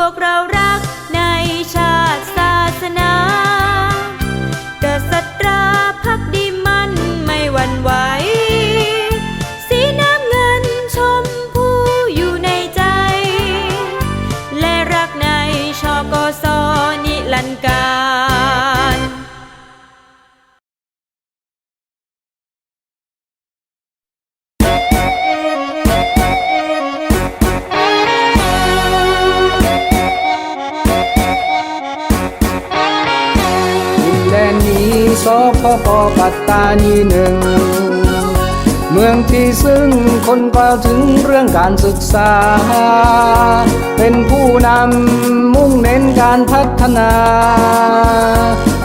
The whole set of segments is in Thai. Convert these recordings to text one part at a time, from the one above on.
วกเรารักในชาติศาสนากษัตราพักดีมันไม่หวั่นไหว สพปปัตตานีหนึ่ง เมืองที่ซึ่งคนกล่าวถึงเรื่องการศึกษา เป็นผู้นำมุ่งเน้นการพัฒนา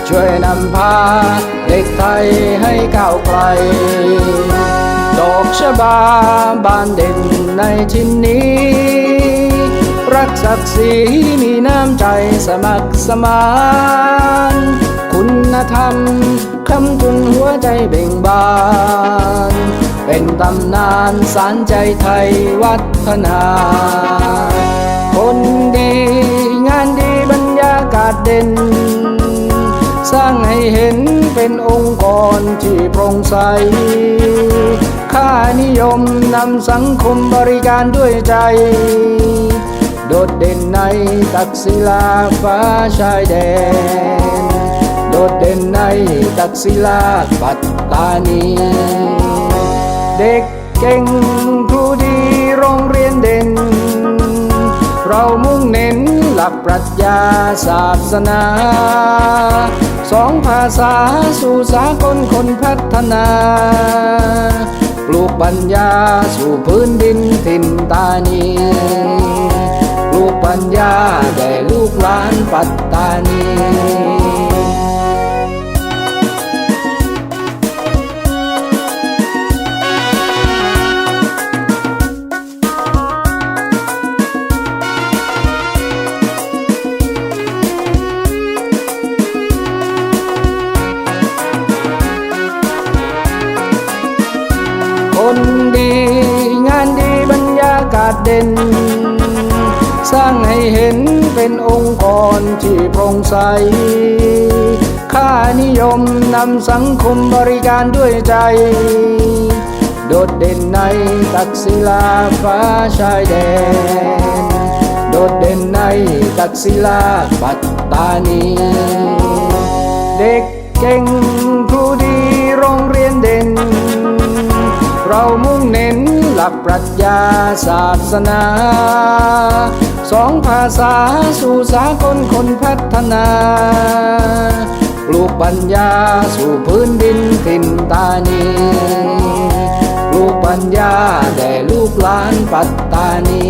ช่วยนำพาเด็กไทยให้ก้าวไกล ดอกชบาบานเด่นในทินนี้รักศักดิ์ศรีมีน้ำใจสมัครสมาน คุณธรรมคำจุนหัวใจเบ่งบาน เป็นตำนานสารใจไทยวัฒนา คนดีงานดีบรรยากาศเด่น สร้างให้เห็นเป็นองค์กรที่โปร่งใส ค่านิยมนำสังคมบริการด้วยใจโดดเด่นในตักศิลาฟ้าชายแดน โดดเด่นในตักศิลาปัตตานี เด็กเก่งครูดีโรงเรียนเด่น เรามุ่งเน้นหลักปรัชญาศาสนา สองภาษาสู่สากลคนพัฒนาปลูกปัญญาสู่พื้นดินถิ่นตานีปลูกปัญญาแด่ลูกหลานปัตตานี เด่น สร้างให้เห็นเป็นองค์กรที่โปร่งใส ค่านิยมนำสังคมบริการด้วยใจ โดดเด่นในตักศิลาฟ้าชายแดน โดดเด่นในตักศิลาปัตตานี เด็กเก่งครูดีโรงเรียนเด่น เรามุ่งเน้น หลักปรัชญาศาสนา สองภาษาสู่สากลคนพัฒนาปลูกปัญญาสู่พื้นดินถิ่นตานีปลูกปัญญาแด่ลูกหลานปัตตานี